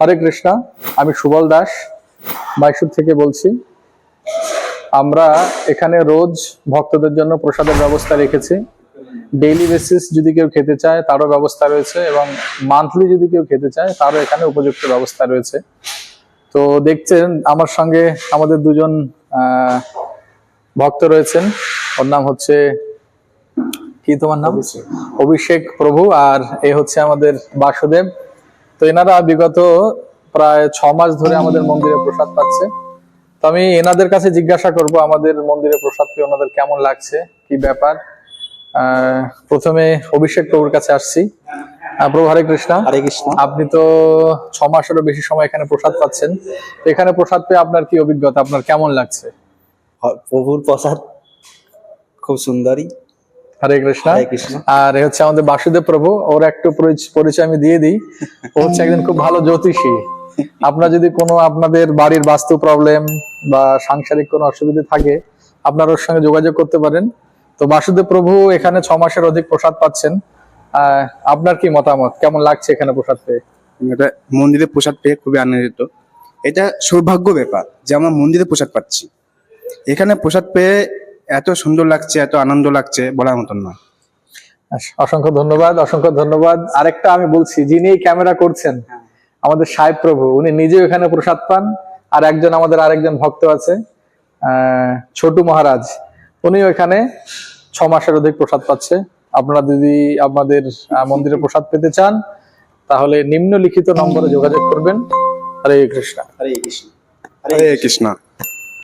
হরে কৃষ্ণা আমি সুবল দাস বাইশুর থেকে বলছি। আমরা এখানে রোজ ভক্তদের জন্য প্রসাদের ব্যবস্থা রেখেছি। ডেইলি বেসিস যদি কেউ খেতে চায় তারও ব্যবস্থা রয়েছে এবং মান্থলি যদি কেউ খেতে চায় তারও এখানে উপযুক্ত ব্যবস্থা রয়েছে। তো দেখছেন আমার সঙ্গে আমাদের দুজন ভক্ত রয়েছেন। ওর নাম হচ্ছে কি তোমার নাম? অভিষেক প্রভু আর এ হচ্ছে আমাদের বাসুদেব। তো এনারা বিগত প্রায় ছ মাস ধরে আমাদের মন্দিরে প্রসাদ পাচ্ছে। তো আমি এনাদের কাছে জিজ্ঞাসা করব আমাদের মন্দিরে প্রসাদ পেয়ে ওনাদের কেমন লাগছে কি ব্যাপার? প্রথমে অভিষেক প্রভুর কাছে আসছি। প্রভু হরে কৃষ্ণা। হরে কৃষ্ণ। আপনি তো ছ মাসেরও বেশি সময় এখানে প্রসাদ পাচ্ছেন। এখানে প্রসাদ পেয়ে আপনার কি অভিজ্ঞতা আপনার কেমন লাগছে? প্রভুর প্রসাদ খুব সুন্দরী হরে কৃষ্ণ। আর হচ্ছে আমাদের বাসুদেব প্রভু ওর একটু পরিচ- পরিচয় আমি দিয়ে দিই। ও হচ্ছে একজন খুব ভালো জ্যোতিষী। আপনার যদি কোনো আপনাদের বাড়ির বাস্তু প্রবলেম বা সাংসারিক কোনো অসুবিধা থাকে আপনার ওর সঙ্গে যোগাযোগ করতে পারেন। তো বাসুদেব প্রভু এখানে ছ মাসের অধিক প্রসাদ পাচ্ছেন। আহ, আপনার কি মতামত? কেমন লাগছে এখানে প্রসাদ পেয়ে? এটা মন্দিরে প্রসাদ পেয়ে খুবই আনন্দিত। এটা সৌভাগ্য ব্যাপার যে আমরা মন্দিরে প্রসাদ পাচ্ছি। এখানে প্রসাদ পেয়ে এত সুন্দর লাগছে এত আনন্দ লাগছে বলার মতন না অসংখ্য ধন্যবাদ অসংখ্য ধন্যবাদ। আরেকটা আমি বলছি যিনি এই ক্যামেরা করছেন আমাদের সাহেব প্রভু উনি নিজেও এখানে প্রসাদ পান আর একজন আমাদের আরেকজন ভক্ত আছে আহ, ছোটু মহারাজ উনি এখানে ছ মাসের অধিক প্রসাদ পাচ্ছে। আপনারা যদি আমাদের মন্দিরে প্রসাদ পেতে চান তাহলে নিম্নলিখিত নম্বরে যোগাযোগ করবেন। হরে কৃষ্ণ। হরে কৃষ্ণ। হরে কৃষ্ণ।